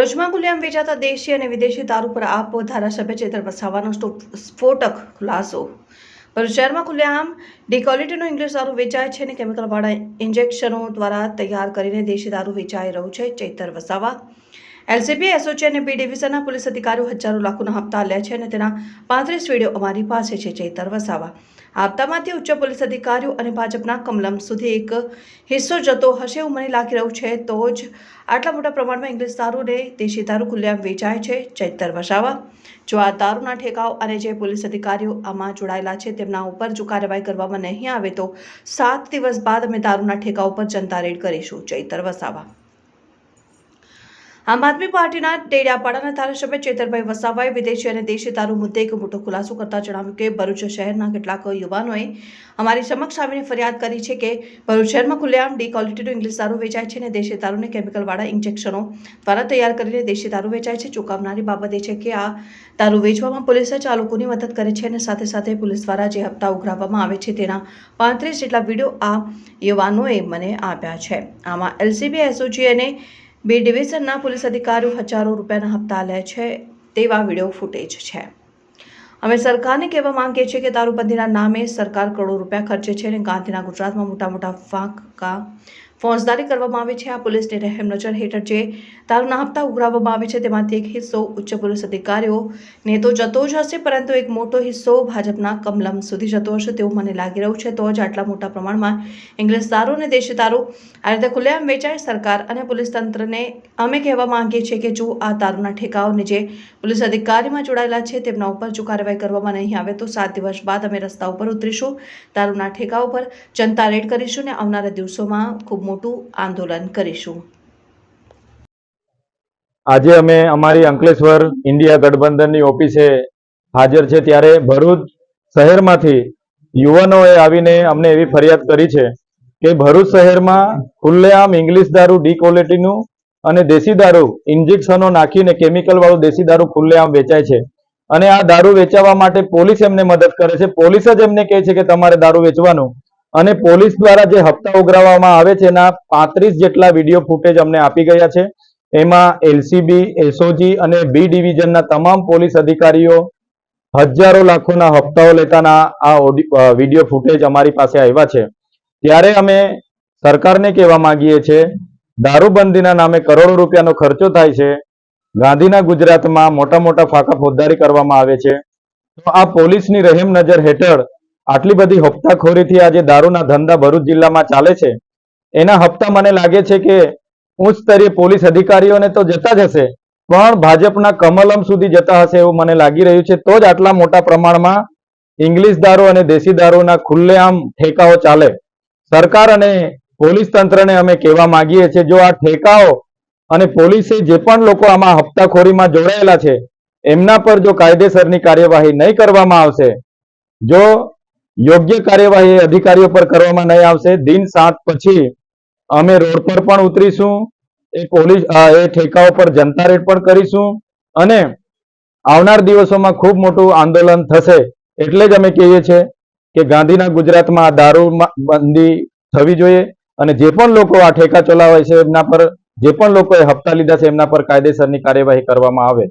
ભરૂચમાં ખુલ્લેઆમ વેચાતા દેશી અને વિદેશી દારૂ પર આપ ધારાસભ્ય ચેતર વસાવાનો સ્ફોટક ખુલાસો. ભરૂચ શહેરમાં ખુલ્લેઆમ ડી ક્વોલિટીનો ઇંગ્લિશ દારૂ વેચાય છે અને કેમિકલવાળા ઇન્જેક્શનો દ્વારા તૈયાર કરીને દેશી દારૂ વેચાઈ રહ્યું છે ચૈતર વસાવા. એલસીબી, એસઓજી અને બી ડિવિઝનના પોલીસ અધિકારીઓ હજારો લાખોના હપ્તા લે છે અને તેના પાંત્રીસ વીડિયો અમારી પાસે છે ચૈતર વસાવા આ હપ્તામાંથી ઉચ્ચ પોલીસ અધિકારીઓ અને ભાજપના કમલમ સુધી એક હિસ્સો જતો હશે એવું મને લાગી રહ્યું છે, તો જ આટલા મોટા પ્રમાણમાં ઇંગ્લિશ દારૂને દેશી દારૂ ખુલ્લેઆમ વેચાય છે ચૈતર વસાવા જો આ દારૂના ઠેકાઓ અને જે પોલીસ અધિકારીઓ આમાં જોડાયેલા છે, તેમના ઉપર જો કાર્યવાહી કરવામાં નહીં આવે, તો સાત દિવસ બાદ અમે દારૂના ઠેકાઓ પર જનતા રેડ કરીશું ચૈતર વસાવા આમ આદમી પાર્ટીના ડેડિયાપાડાના ધારાસભ્ય ચેતરભાઈ વસાવાએ વિદેશી અને દેશી દારૂ મુદ્દે એક મોટો ખુલાસો કરતા જણાવ્યું કે ભરૂચ શહેરના કેટલાક યુવાનોએ અમારી સમક્ષ આવીને ફરિયાદ કરી છે કે ભરૂચ શહેરમાં ખુલ્લેઆમ ડી ક્વોલિટીનું ઇંગ્લિશ દારૂ વેચાય છે અને દેશી દારૂને કેમિકલવાળા ઇન્જેક્શનો દ્વારા તૈયાર કરીને દેશી દારૂ વેચાય છે. ચૂકવનારી બાબત એ છે કે આ દારૂ વેચવામાં પોલીસે જ આ લોકોની મદદ કરે છે અને સાથે સાથે પોલીસ દ્વારા જે હપ્તા ઉઘરાવવામાં આવે છે તેના પાંત્રીસ જેટલા વીડિયો આ યુવાનોએ મને આપ્યા છે. આમાં એલસીબી, એસઓજી અને બે ડિવિઝનના પોલીસ અધિકારીઓ હજારો રૂપિયાના હપ્તા લે છે, તેવા વીડિયો ફૂટેજ છે. અમે સરકારને કહેવા માંગીએ છીએ કે દારૂબંધીના નામે સરકાર કરોડો રૂપિયા ખર્ચે છે અને ગાંધીના ગુજરાતમાં મોટા મોટા ફાંકા ફોજદારી કરવામાં આવે છે. આ પોલીસની રહેમ નજર હેઠળ જે દારૂના હપ્તા ઉઘરાવવામાં આવે છે, તેમાંથી એક હિસ્સો ઉચ્ચ પોલીસ અધિકારીઓને તો જતો જ હશે, પરંતુ એક મોટો હિસ્સો ભાજપના કમલમ સુધી જતો હશે તેવું મને લાગી રહ્યું છે. તો જ આટલા મોટા પ્રમાણમાં ઇંગ્લિશ દારૂ અને દેશી દારૂ આ રીતે ખુલ્લેઆમ વેચાય. સરકાર અને પોલીસ તંત્રને અમે કહેવા માંગીએ છીએ કે જો આ દારૂના ઠેકાઓને જે પોલીસ અધિકારીમાં જોડાયેલા છે, તેમના ઉપર જો કાર્યવાહી કરવામાં નહીં આવે, તો સાત દિવસ બાદ અમે રસ્તા ઉપર ઉતરીશું. દારૂના ઠેકાઓ પર જનતા રેડ કરીશું અને આવનારા દિવસોમાં ખૂબ મોટું આંદોલન કરીશું. આજે અમે અમારી અંકલેશ્વર ઇન્ડિયા ગઠબંધનની ઓફિસે હાજર છે ત્યારે ભરૂચ શહેરમાંથી યુવાનોએ આવીને અમને એવી ફરિયાદ કરી છે કે ભરૂચ શહેરમાં ખુલ્લેઆમ ઇંગ્લિશ દારૂ ડી ક્વોલિટીનું અને દેશી દારૂ ઇન્જેક્શનો નાખીને કેમિકલ વાળું દેશી દારૂ ખુલ્લેઆમ વેચાય છે અને આ દારૂ વેચાવા માટે પોલીસ એમને મદદ કરે છે. પોલીસ જ એમને કહે છે કે તમારે દારૂ વેચવાનું. અને પોલીસ દ્વારા જે હપ્તા ઉઘરાવવામાં આવે છે, એના પાંત્રીસ જેટલા વીડિયો ફૂટેજ અમને આપી ગયા છે. એમાં એલસીબી, એસઓજી અને બી ડિવિઝનના તમામ પોલીસ અધિકારીઓ હજારો લાખોના હપ્તાઓ લેતાના આ વીડિયો ફૂટેજ અમારી પાસે આવ્યા છે. ત્યારે અમે સરકારને કહેવા માંગીએ છીએ, દારૂબંધીના નામે કરોડો રૂપિયાનો ખર્ચો થાય છે. ગાંધીના ગુજરાતમાં મોટા મોટા ફાંકા ફોજદારી કરવામાં આવે છે. તો આ પોલીસની રહેમ નજર હેઠળ આટલી બધી હપ્તાખોરીથી આ જે દારૂના ધંધા ભરૂચ જિલ્લામાં ચાલે છે. એના હપ્તા મને લાગે છે કે ઉચ્ચ સ્તરીય પોલીસ અધિકારીઓને તો જતા જ હશે, પણ ભાજપના કમલમ સુધી જતા હશે એવું મને લાગી રહ્યું છે. તો જ આટલા મોટા પ્રમાણમાં ઇંગ્લિશ દારૂ અને દેશી દારૂના ખુલ્લેઆમ ઠેકાઓ ચાલે. સરકાર અને પોલીસ તંત્રને અમે કહેવા માંગીએ છીએ, જો આ ઠેકાઓ અને પોલીસે જે પણ લોકો આમાં હપ્તાખોરીમાં જોડાયેલા છે, એમના પર જો કાયદેસરની કાર્યવાહી નહીં કરવામાં આવશે, જો યોગ્ય કાર્યવાહી અધિકારીઓ પર કરવામાં નહીં આવશે. દિન સાત પછી અમે રોડ પર પણ ઉતરીશું. એ પોલીસ એ ઠેકાઓ પર જનતા રેડ પણ કરીશું. અને આવનાર દિવસોમાં ખૂબ મોટું આંદોલન થશે એટલે જ અમે કહીએ છીએ કે ગાંધીના ગુજરાતમાં દારૂ બંધી થવી જોઈએ અને જે પણ લોકો આ ઠેકા ચલાવે છે એમના પર, જે પણ લોકોએ હપ્તા લીધા છે એમના પર કાયદેસરની કાર્યવાહી કરવામાં આવે.